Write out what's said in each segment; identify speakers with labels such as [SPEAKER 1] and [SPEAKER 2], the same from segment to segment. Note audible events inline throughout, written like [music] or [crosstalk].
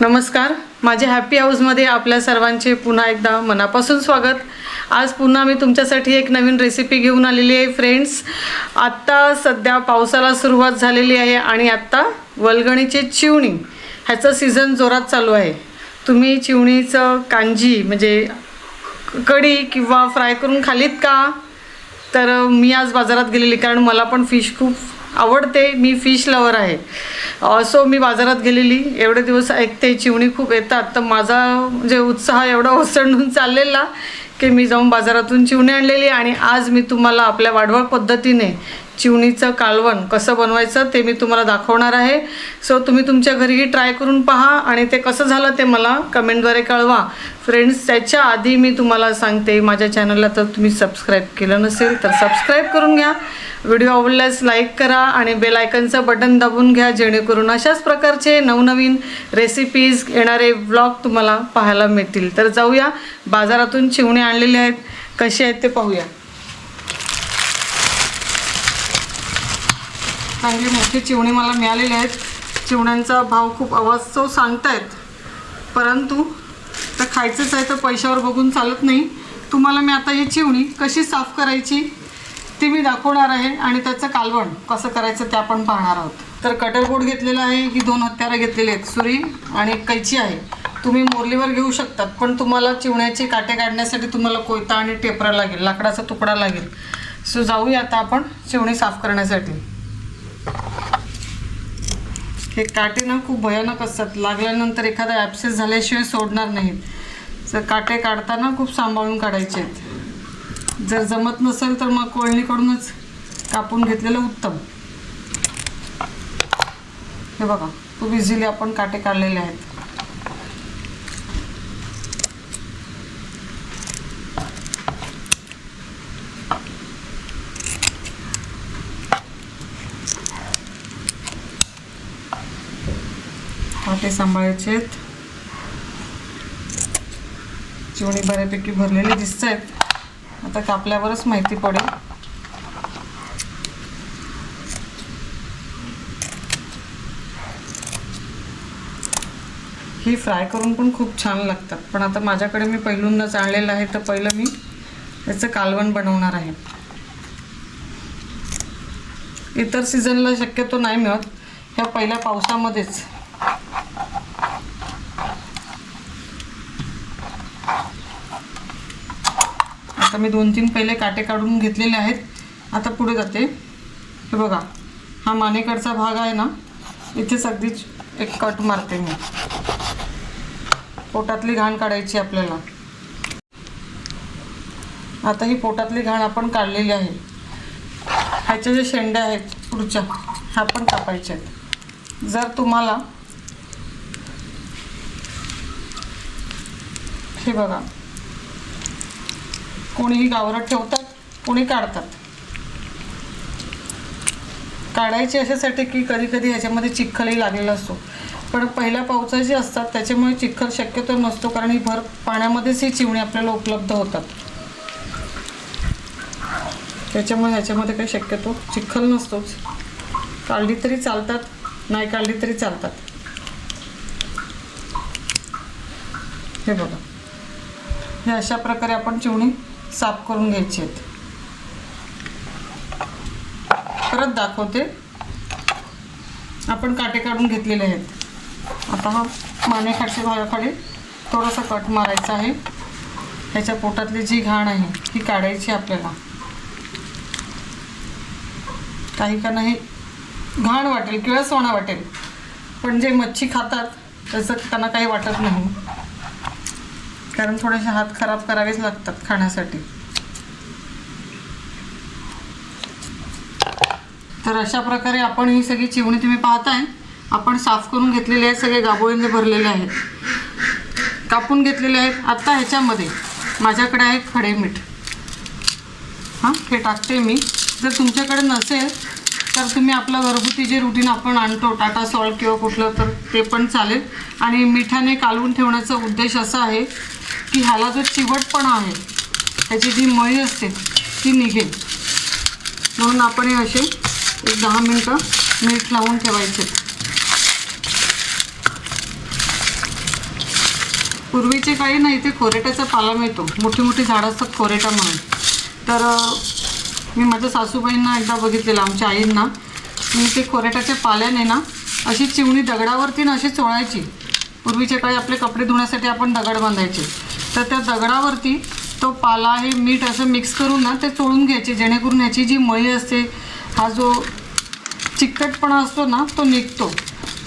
[SPEAKER 1] नमस्कार. माझ्या हॅपी हाऊसमध्ये आपल्या सर्वांचे पुन्हा एकदा मनापासून स्वागत. आज पुन्हा मी तुमच्यासाठी एक नवीन रेसिपी घेऊन आलेली आहे फ्रेंड्स आत्ता सध्या पावसाला सुरुवात झालेली आहे आणि आत्ता वलगणीचे चिवणी ह्याचं सीझन जोरात चालू आहे. तुम्ही चिवणीचं कांजी म्हणजे कढी किंवा फ्राय करून खालीत का? तर मी आज बाजारात गेलेली कारण मला पण फिश खूप आवडते मी फिश लवर आहे. अ, सो मी बाजारात गेलेली. एवढे दिवस ऐकते चिवणी खूप येतात. तर माझा म्हणजे उत्साह एवढा [laughs] ओसंडून चाललेला की मी जाऊन बाजारातून चिवणी आणलेली आणि आज मी तुम्हाला आपल्या वाढवळ पद्धतीने चिवणीचं कालवण कसं बनवायचं ते मी तुम्हाला दाखवणार आहे. सो तुम्ही तुमच्या घरीही ट्राय करून पहा आणि ते कसं झालं ते मला कमेंटद्वारे कळवा. फ्रेंड्स त्याच्या आधी मी तुम्हाला सांगते. माझ्या चॅनलला तर तुम्ही सबस्क्राईब केलं नसेल तर सबस्क्राईब करून घ्या. व्हिडिओ आवडल्यास लाईक करा आणि बेल आयकनचं बटन दाबून घ्या जेणेकरून अशाच प्रकारचे नवनवीन रेसिपीज येणारे व्लॉग तुम्हाला पाहायला मिळतील. तर जाऊया बाजारातून चिवणे आणलेले आहेत. कसे आहेत ते पाहूया. चांगली मोठी चिवणी मला मिळालेली आहेत. चिवण्यांचा भाव खूप अवास्तव सांगतायत. परंतु तर खायचंच आहे तर पैशावर बघून चालत नाही. तुम्हाला मी आता ही चिवणी कशी साफ करायची? ती मी दाखवणार आहे आणि त्याचं कालवण कसं करायचं ते आपण पाहणार आहोत. तर कटरबोर्ड घेतलेलं आहे ही दोन हत्यारं घेतलेली आहेत सुरी आणि एक कैची आहे. तुम्ही मोरलीवर घेऊ शकतात पण तुम्हाला चिवण्याचे काटे काढण्यासाठी तुम्हाला कोयता आणि टेपरा लागेल लाकडाचा तुकडा लागेल. सो जाऊया आता आपण चिवणी साफ करण्यासाठी. हे काटे ना खूप भयानक असतात लागल्यानंतर एखादा ॲप्सेस झाल्याशिवाय सोडणार नाहीत. तर काटे काढताना खूप सांभाळून काढायचे आहेत. जर जमत नसेल तर मग कोळणीकडूनच कापून घेतलेलं उत्तम. हे बघा खूप इझिली आपण काटे काढलेले आहेत. काटे सांभाळायचे आहेत. चिवणी बऱ्यापैकी भरलेले दिसत आहेत आता कापल्यावरच माहिती पडेल. ही फ्राय करून पण खूप छान लागतात. पण आता माझ्याकडे मी पहिल्यांदाच आणलेलं आहे तर पहिलं मी याचं कालवण बनवणार आहे. इतर सीझनला शक्यतो नाही मिळत. ह्या पहिल्या पावसामध्येच. आता मी दोन तीन पहिले काटे काढून घेतलेले आहेत. आता पुढे जाते. हे बघा हा मानेकडचा भाग आहे ना इथेच अगदीच एक कट मारते मी. पोटातली घाण काढायची आपल्याला. आता ही पोटातली घाण आपण काढलेली आहे. ह्याच्या जे शेंड्या आहेत पुढच्या ह्या पण कापायच्या आहेत. जर तुम्हाला हे बघा कोणीही गावरं ठेवतात कोणी काढतात. काढायची अशासाठी की कधी कधी याच्यामध्ये चिखलही लागलेला असतो. पण पहिल्या पावसा जे असतात त्याच्यामुळे चिखल शक्यतो नसतो कारण ही भर पाण्यामध्येच ही चिवणी आपल्याला उपलब्ध होतात. त्याच्यामुळे ह्याच्यामध्ये काही शक्यतो चिखल नसतोच. काढली तरी चालतात नाही काढली तरी चालतात. हे बघा. हे अशा प्रकारे आपण चिवणी साफ करून घ्यायचे आहेत. परत दाखवते. आपण काटे काढून घेतलेले आहेत. आता हा मानेखालच्या भागाखाली थोडासा कट मारायचा आहे. ह्याच्या पोटातली जी घाण आहे ती काढायची आपल्याला. काही का नाही घाण वाटेल किळसवाणा वाटेल. पण जे मच्छी खातात त्याचं त्यांना काही वाटत नाही. कारण थोडेसे हात खराब करावेच लागतात खाण्यासाठी. तर अशा प्रकारे आपण ही सगळी चिवणी तुम्ही पाहताय. आपण साफ करून घेतलेले आहेत सगळे गाबोळीने भरलेले आहेत. कापून घेतलेले आहेत आत्ता ह्याच्यामध्ये माझ्याकडे आहे खडे मीठ. हां हे टाकते मी. जर तुमच्याकडे नसेल तर तुम्ही आपलं घरगुती जे रुटीन आपण आणतो टाटा सॉल्ट किंवा कुठलं तर ते पण चालेल. आणि मिठाने कालवून ठेवण्याचा उद्देश असा आहे की ह्याला जो चिवटपणा आहे त्याची जी मळी असते ती निघेल. म्हणून आपण हे असे एक दहा मिनटं मीठ लावून ठेवायचे. पूर्वीचे काही नाही ते खोरेट्याचा पाला मिळतो. मोठी मोठी झाडं असतात खोरेटा म्हणून. तर मी माझ्या सासूबाईंना एकदा बघितलेलं आमच्या आईंना मी ते खोरेटाच्या पाल्याने ना अशी चिवणी दगडावरती ना अशी चोळायची. पूर्वीच्या काळी आपले कपडे धुण्यासाठी आपण दगड बांधायचे. तर त्या दगडावरती तो पाला हे मीठ असं मिक्स करून ना ते चोळून घ्यायचे जेणेकरून ह्याची जी मळी असते हा जो चिकटपणा असतो ना तो निघतो.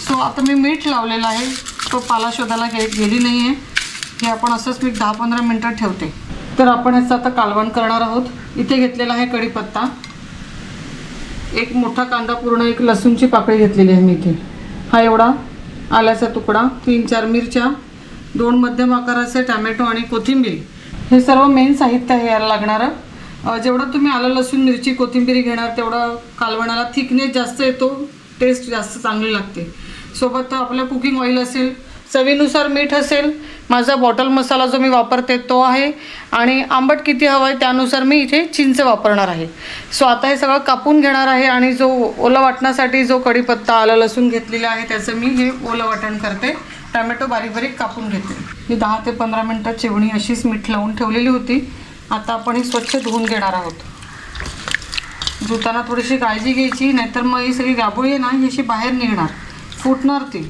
[SPEAKER 1] सो आता मी मीठ लावलेला आहे. तो पाला शोधायला गे गेली नाही आहे हे आपण असंच मी दहा पंधरा मिनटं ठेवते. तर आपण याचं आता कालवण करणार आहोत. इथे घेतलेला आहे कढीपत्ता. एक मोठा कांदा पूर्ण एक लसूणची पाकळी घेतलेली आहे मी इथे. हा एवढा आल्याचा तुकडा. तीन चार मिरच्या. दोन मध्यम आकाराचे टॅमॅटो आणि कोथिंबीर. हे सर्व मेन साहित्य आहे याला लागणारं. जेवढं तुम्ही आलं लसूण मिरची कोथिंबीर घेणार तेवढं कालवणाला थिकनेस जास्त येतो टेस्ट जास्त चांगली लागते. सोबत आपलं कुकिंग ऑइल असेल चवीनुसार मीठ असेल माझा बॉटल मसाला जो मी वापरते तो आहे. आणि आंबट किती हवं आहे त्यानुसार मी इथे चिंच वापरणार आहे. सो आता हे सगळं कापून घेणार आहे आणि जो ओलं वाटण्यासाठी जो कढीपत्ता आलं लसूण घेतलेला आहे त्याचं मी हे ओलं वाटण करते. टॅमॅटो बारीक बारीक कापून घेते. ही दहा ते पंधरा मिनटं चिवणी अशीच मीठ लावून ठेवलेली होती. आता आपण ही स्वच्छ धुवून घेणार आहोत. धुताना थोडीशी काळजी घ्यायची नाहीतर मग ही सगळी गाबोळी आहे ना ही अशी बाहेर निघणार. फुटणार ती.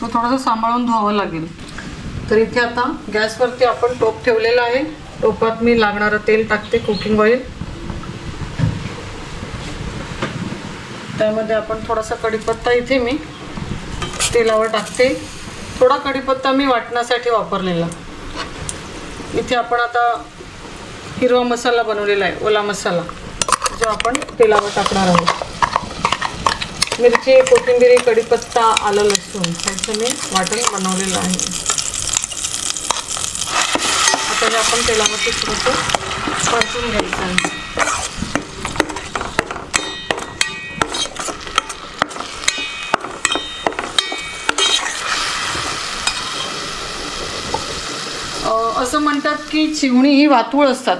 [SPEAKER 1] सो थोडंसं सांभाळून धुवावं लागेल. तर इथे आता गॅसवरती आपण टोप ठेवलेला आहे. टोपात मी लागणारं तेल टाकते कुकिंग ऑइल. त्यामध्ये आपण थोडासा कढीपत्ता इथे मी तेलावर टाकते. थोडा कढीपत्ता मी वाटण्यासाठी वापरलेला. इथे आपण आता हिरवा मसाला बनवलेला आहे ओला मसाला जो आपण तेलावर टाकणार आहोत. मिरची कोथिंबिरी कढीपत्ता आलं लसूण ह्याचं मी वाटण बनवलेलं आहे. आता हे आपण तेलामध्ये थोडंसं परतून घ्यायचं आहे अं, असं म्हणतात की चिवणी ही वातूळ असतात.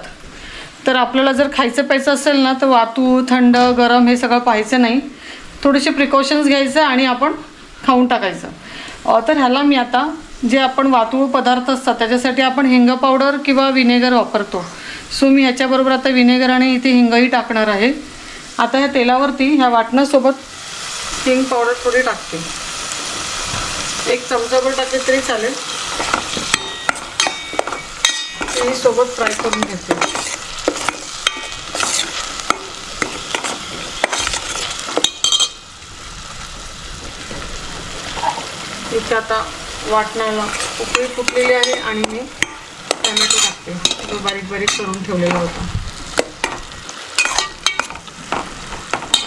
[SPEAKER 1] तर आपल्याला जर खायचं प्यायचं असेल ना तर वातू थंड गरम हे सगळं पाहायचं नाही. थोडेसे प्रिकॉशन्स घ्यायचं आणि आपण खाऊन टाकायचं. तर ह्याला मी आता जे आपण वातूळ पदार्थ असतात त्याच्यासाठी आपण हिंग पावडर किंवा विनेगर वापरतो. सो मी ह्याच्याबरोबर आता विनेगर आणि इथे हिंगही टाकणार आहे. आता ह्या तेलावरती ह्या वाटणासोबत हिंग पावडर थोडी टाकते. एक चमचाभर टाकले तरी चालेल. ते सोबत फ्राय करून घेते. इथे आता वाटणाला उकळी फुटलेली आहे आणि मी टॅमॅटो टाकते. जो बारीक बारीक करून ठेवलेला होता.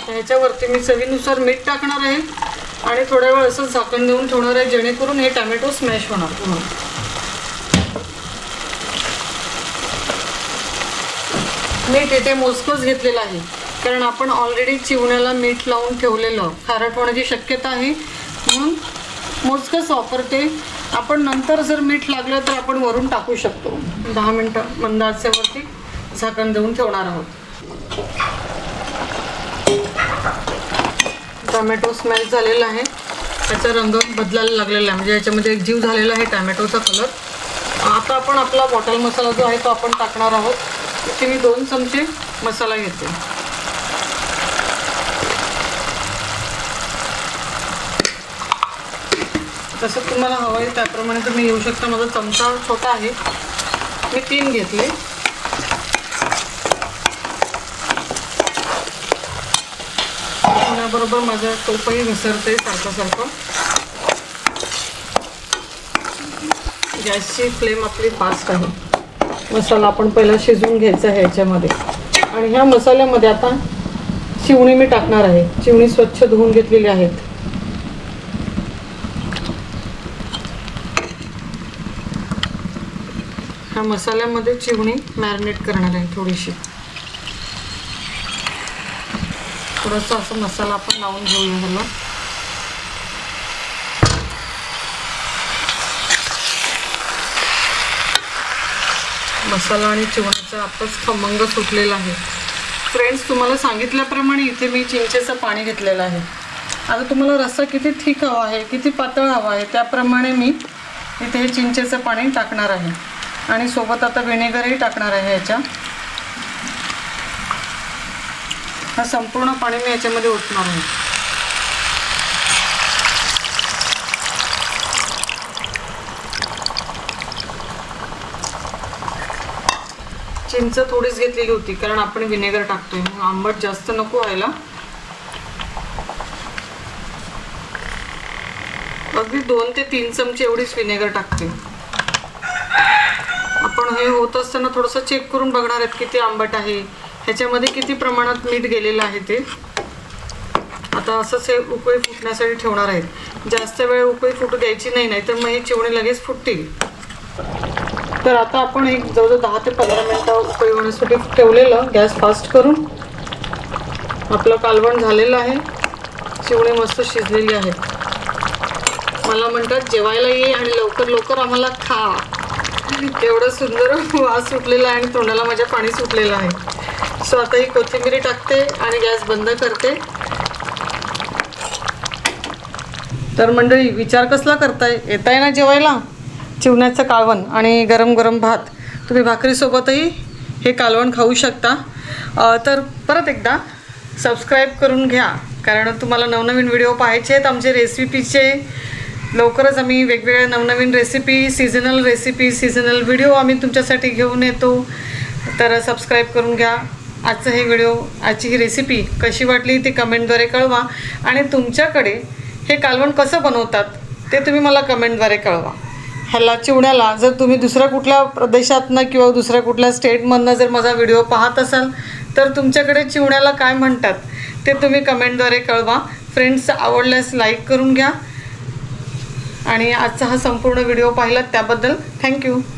[SPEAKER 1] ह्याच्यावरती मी चवीनुसार मीठ टाकणार आहे आणि थोड्या वेळ असं झाकण देऊन ठेवणार आहे जेणेकरून हे टॅमॅटो स्मॅश होणार पूर्ण. मीठ येथे मोजकंच घेतलेलं आहे. कारण आपण ऑलरेडी चिवण्याला मीठ लावून ठेवलेलं. खारट होण्याची शक्यता आहे. म्हणून मोजकंच वापरते. आपण नंतर जर मीठ लागलं तर आपण वरून टाकू शकतो. दहा मिनटं मंद आचेवरती झाकण देऊन ठेवणार आहोत. टोमॅटो स्मॅश झालेला आहे. त्याचा रंग बदलायला लागलेला आहे. म्हणजे याच्यामध्ये एक जीव झालेला आहे टॅमॅटोचा कलर आता आपण आपला बॉटल मसाला जो आहे तो आपण टाकणार आहोत. इथे मी दोन चमचे मसाला घेते. जसं तुम्हाला हवं आहे त्याप्रमाणे तुम्ही येऊ शकता. माझा चमचा छोटा आहे. मी तीन घेतले. पुण्याबरोबर माझा टोपही घसरते सारखं सारखं गॅसची फ्लेम आपली फास्ट आहे. मसाला आपण पहिला शिजवून घ्यायचा आहे ह्याच्यामध्ये आणि ह्या मसाल्यामध्ये आता चिवणी मी टाकणार आहे. चिवणी स्वच्छ धुवून घेतलेली आहेत. ह्या मसाल्यामध्ये चिवणी मॅरिनेट करणार आहे थोडीशी. थोडंसं असं मसाला आपण लावून घेऊया ह्याला. मसाला आणि चिवण्याचा आताच खमंग सुटलेला आहे. फ्रेंड्स तुम्हाला सांगितल्याप्रमाणे इथे मी चिंचेचं पाणी घेतलेलं आहे. आता तुम्हाला रस्सा किती थिक हवा आहे किती पातळ हवा आहे त्याप्रमाणे मी इथे हे चिंचेचं पाणी टाकणार आहे. आणि सोबत आता व्हिनेगरही टाकणार आहे याच्या. हा संपूर्ण पाणी मी याच्यामध्ये ओतणार आहे. चिंच थोडीच घेतलेली होती कारण आपण विनेगर टाकतोय मग आंबट जास्त नको व्हायला. अगदी दोन ते तीन चमचे एवढीच विनेगर टाकते. आपण हे होत असताना थोडंसं चेक करून बघणार आहेत किती आंबट आहे. ह्याच्यामध्ये किती प्रमाणात मीठ गेलेलं आहे ते. आता असंच हे उकळी फुटण्यासाठी ठेवणार आहेत. जास्त वेळ उकळी फुटू द्यायची नाही नाही तर मग हे चिवणे लगेच फुटतील. तर आता आपण एक जवळजवळ दहा ते पंधरा मिनटं उकळी होण्यासाठी ठेवलेलं गॅस फास्ट करून. आपलं कालवण झालेलं आहे. चिवणे मस्त शिजलेली आहेत. मला म्हणतात जेवायला ये आणि लवकर लवकर आम्हाला खा. एवढं सुंदर वास सुटलेला आहे आणि तोंडाला माझ्या पाणी सुटलेलं आहे. सो आता ही कोथिंबिरी टाकते आणि गॅस बंद करते. तर मंडळी विचार कसला करताय? येताय ना जेवायला? चिवण्याचं काळवण आणि गरम गरम भात. तुम्ही भाकरीसोबतही हे कालवण खाऊ शकता. तर परत एकदा सबस्क्राईब करून घ्या. कारण तुम्हाला नवनवीन व्हिडिओ पाहायचे आहेत आमचे रेसिपीचे लवकरच आम्ही वेगवेगळ्या नवनवीन recipe seasonal recipe seasonal video आम्ही तुमच्यासाठी घेऊन येतो. तर सबस्क्राईब करून घ्या. आजचं हे व्हिडिओ आजची ही रेसिपी कशी वाटली ती कमेंटद्वारे कळवा. आणि तुमच्याकडे हे कालवण कसं बनवतात ते तुम्ही मला कमेंटद्वारे कळवा. ह्याला चिवण्याला. जर तुम्ही दुसऱ्या कुठल्या प्रदेशातनं किंवा दुसऱ्या कुठल्या स्टेटमधनं जर माझा व्हिडिओ पाहत असाल तर तुमच्याकडे चिवण्याला काय म्हणतात ते तुम्ही कमेंटद्वारे कळवा. फ्रेंड्स आवडल्यास लाईक करून घ्या. आणि आजचा हा संपूर्ण व्हिडिओ पाहिलात त्याबद्दल थँक्यू